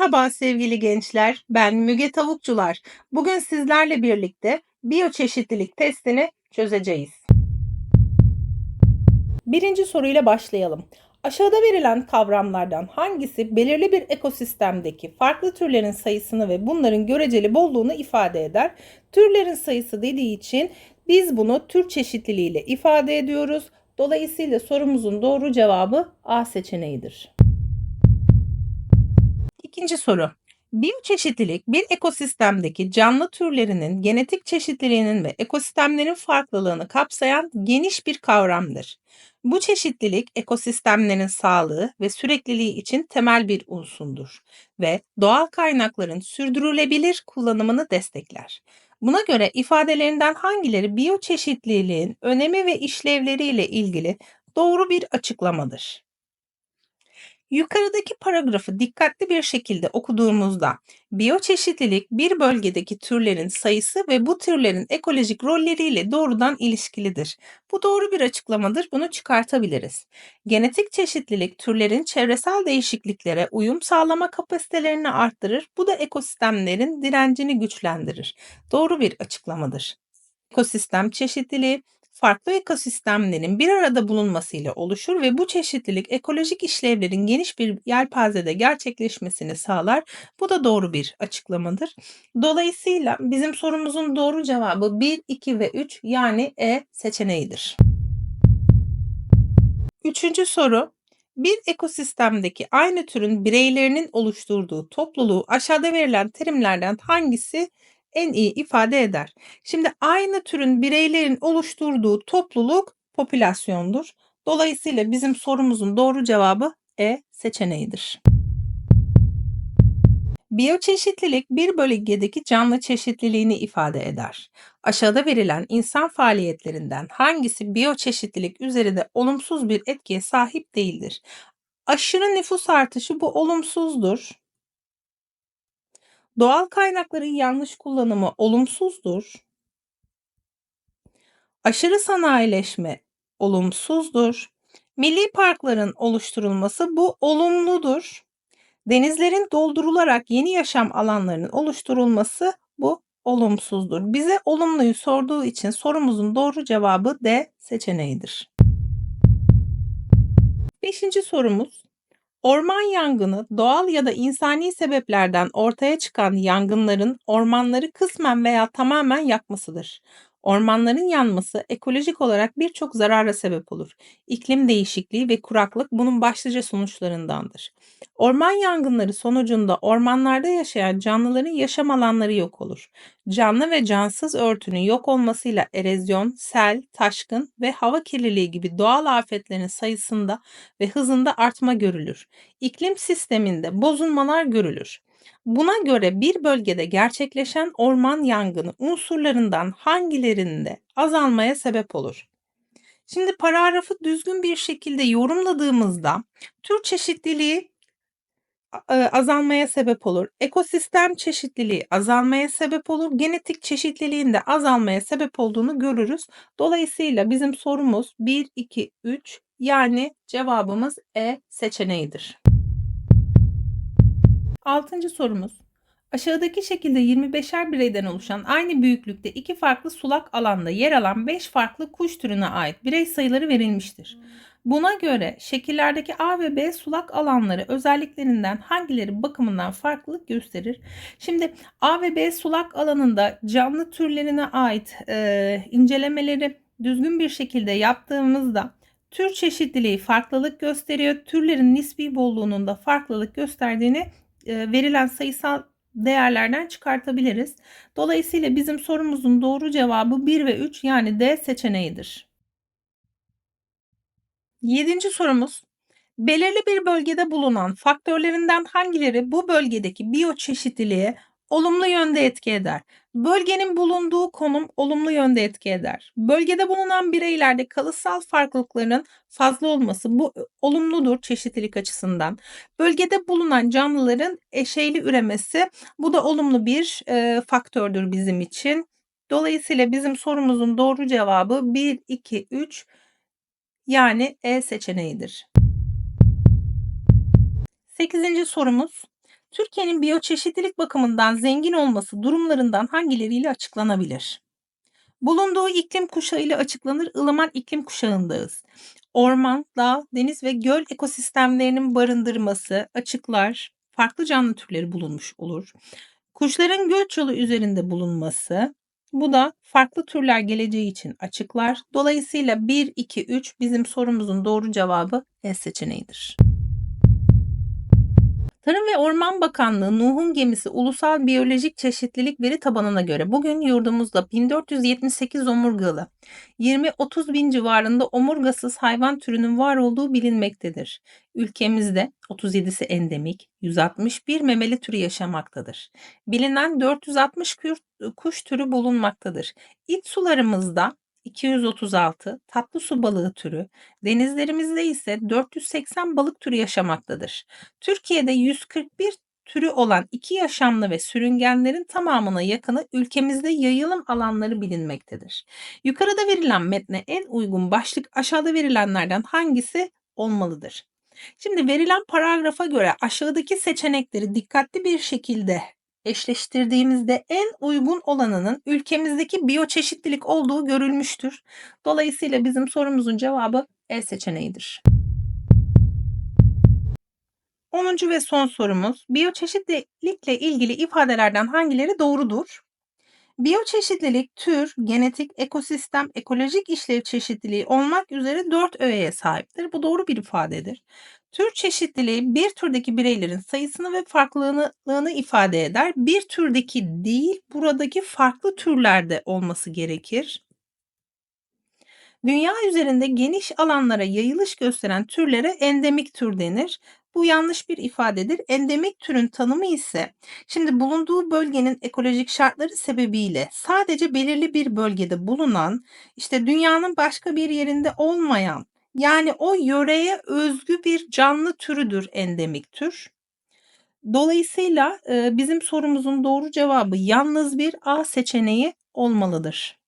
Merhaba sevgili gençler, ben Müge Tavukçular. Bugün sizlerle birlikte biyoçeşitlilik testini çözeceğiz. Birinci soruyla başlayalım. Aşağıda verilen kavramlardan hangisi belirli bir ekosistemdeki farklı türlerin sayısını ve bunların göreceli bolluğunu ifade eder? Türlerin sayısı dediği için biz bunu tür çeşitliliğiyle ifade ediyoruz. Dolayısıyla sorumuzun doğru cevabı A seçeneğidir. İkinci soru. Biyoçeşitlilik bir ekosistemdeki canlı türlerinin genetik çeşitliliğinin ve ekosistemlerin farklılığını kapsayan geniş bir kavramdır. Bu çeşitlilik ekosistemlerin sağlığı ve sürekliliği için temel bir unsurdur ve doğal kaynakların sürdürülebilir kullanımını destekler. Buna göre ifadelerinden hangileri biyoçeşitliliğin önemi ve işlevleriyle ilgili doğru bir açıklamadır? Yukarıdaki paragrafı dikkatli bir şekilde okuduğumuzda biyoçeşitlilik bir bölgedeki türlerin sayısı ve bu türlerin ekolojik rolleriyle doğrudan ilişkilidir. Bu doğru bir açıklamadır. Bunu çıkartabiliriz. Genetik çeşitlilik türlerin çevresel değişikliklere uyum sağlama kapasitelerini arttırır. Bu da ekosistemlerin direncini güçlendirir. Doğru bir açıklamadır. Ekosistem çeşitliliği farklı ekosistemlerin bir arada bulunmasıyla oluşur ve bu çeşitlilik ekolojik işlevlerin geniş bir yelpazede gerçekleşmesini sağlar. Bu da doğru bir açıklamadır. Dolayısıyla bizim sorumuzun doğru cevabı 1, 2 ve 3 yani E seçeneğidir. Üçüncü soru. Bir ekosistemdeki aynı türün bireylerinin oluşturduğu topluluğu aşağıda verilen terimlerden hangisi en iyi ifade eder. Şimdi aynı türün bireylerin oluşturduğu topluluk popülasyondur. Dolayısıyla bizim sorumuzun doğru cevabı E seçeneğidir. Biyoçeşitlilik bir bölgedeki canlı çeşitliliğini ifade eder. Aşağıda verilen insan faaliyetlerinden hangisi biyoçeşitlilik üzerinde olumsuz bir etkiye sahip değildir? Aşırı nüfus artışı bu olumsuzdur. Doğal kaynakların yanlış kullanımı olumsuzdur. Aşırı sanayileşme olumsuzdur. Milli parkların oluşturulması bu olumludur. Denizlerin doldurularak yeni yaşam alanlarının oluşturulması bu olumsuzdur. Bize olumluyu sorduğu için sorumuzun doğru cevabı D seçeneğidir. Beşinci sorumuz Orman yangını doğal ya da insani sebeplerden ortaya çıkan yangınların ormanları kısmen veya tamamen yakmasıdır. Ormanların yanması ekolojik olarak birçok zarara sebep olur. İklim değişikliği ve kuraklık bunun başlıca sonuçlarındandır. Orman yangınları sonucunda ormanlarda yaşayan canlıların yaşam alanları yok olur. Canlı ve cansız örtünün yok olmasıyla erozyon, sel, taşkın ve hava kirliliği gibi doğal afetlerin sayısında ve hızında artma görülür. İklim sisteminde bozulmalar görülür. Buna göre bir bölgede gerçekleşen orman yangını unsurlarından hangilerinde azalmaya sebep olur? Şimdi paragrafı düzgün bir şekilde yorumladığımızda tür çeşitliliği azalmaya sebep olur. Ekosistem çeşitliliği azalmaya sebep olur. Genetik çeşitliliğin de azalmaya sebep olduğunu görürüz. Dolayısıyla bizim sorumuz 1, 2, 3 yani cevabımız E seçeneğidir. Altıncı sorumuz. Aşağıdaki şekilde 25'er bireyden oluşan aynı büyüklükte iki farklı sulak alanda yer alan 5 farklı kuş türüne ait birey sayıları verilmiştir. Buna göre şekillerdeki A ve B sulak alanları özelliklerinden hangileri bakımından farklılık gösterir? Şimdi A ve B sulak alanında canlı türlerine ait e, incelemeleri düzgün bir şekilde yaptığımızda tür çeşitliliği farklılık gösteriyor. Türlerin nispi bolluğunun da farklılık gösterdiğini verilen sayısal değerlerden çıkartabiliriz. Dolayısıyla bizim sorumuzun doğru cevabı 1 ve 3 yani D seçeneğidir. Yedinci sorumuz. Belirli bir bölgede bulunan faktörlerinden hangileri bu bölgedeki biyoçeşitliliğe olumlu yönde etki eder? Bölgenin bulunduğu konum olumlu yönde etki eder. Bölgede bulunan bireylerde kalıtsal farklılıkların fazla olması bu olumludur çeşitlilik açısından. Bölgede bulunan canlıların eşeyli üremesi bu da olumlu bir e, faktördür bizim için. Dolayısıyla bizim sorumuzun doğru cevabı 1, 2, 3 yani E seçeneğidir. Sekizinci sorumuz. Türkiye'nin biyoçeşitlilik bakımından zengin olması durumlarından hangileriyle açıklanabilir? Bulunduğu iklim kuşağıyla açıklanır. ılıman iklim kuşağındayız. Orman, dağ, deniz ve göl ekosistemlerinin barındırması açıklar. Farklı canlı türleri bulunmuş olur. Kuşların göç yolu üzerinde bulunması bu da farklı türler geleceği için açıklar. Dolayısıyla 1, 2, 3 bizim sorumuzun doğru cevabı E seçeneğidir. Tarım ve Orman Bakanlığı Nuh'un gemisi Ulusal Biyolojik Çeşitlilik Veri Tabanı'na göre bugün yurdumuzda 1478 omurgalı, 20-30 bin civarında omurgasız hayvan türünün var olduğu bilinmektedir. Ülkemizde 37'si endemik, 161 memeli türü yaşamaktadır. Bilinen 460 kuş türü bulunmaktadır. İç sularımızda 236 tatlı su balığı türü, denizlerimizde ise 480 balık türü yaşamaktadır. Türkiye'de 141 türü olan iki yaşamlı ve sürüngenlerin tamamına yakını ülkemizde yayılım alanları bilinmektedir. Yukarıda verilen metne en uygun başlık aşağıda verilenlerden hangisi olmalıdır? Şimdi verilen paragrafa göre aşağıdaki seçenekleri dikkatli bir şekilde eşleştirdiğimizde en uygun olanının ülkemizdeki biyoçeşitlilik olduğu görülmüştür. Dolayısıyla bizim sorumuzun cevabı E seçeneğidir. 10. ve son sorumuz biyoçeşitlilikle ilgili ifadelerden hangileri doğrudur? Biyoçeşitlilik tür, genetik, ekosistem, ekolojik işlev çeşitliliği olmak üzere dört öğeye sahiptir. Bu doğru bir ifadedir. Tür çeşitliliği bir türdeki bireylerin sayısını ve farklılığını ifade eder. Bir türdeki değil, buradaki farklı türlerde olması gerekir. Dünya üzerinde geniş alanlara yayılış gösteren türlere endemik tür denir. Bu yanlış bir ifadedir. Endemik türün tanımı ise şimdi bulunduğu bölgenin ekolojik şartları sebebiyle sadece belirli bir bölgede bulunan, işte dünyanın başka bir yerinde olmayan yani o yöreye özgü bir canlı türüdür endemik tür. Dolayısıyla bizim sorumuzun doğru cevabı yalnız bir A seçeneği olmalıdır.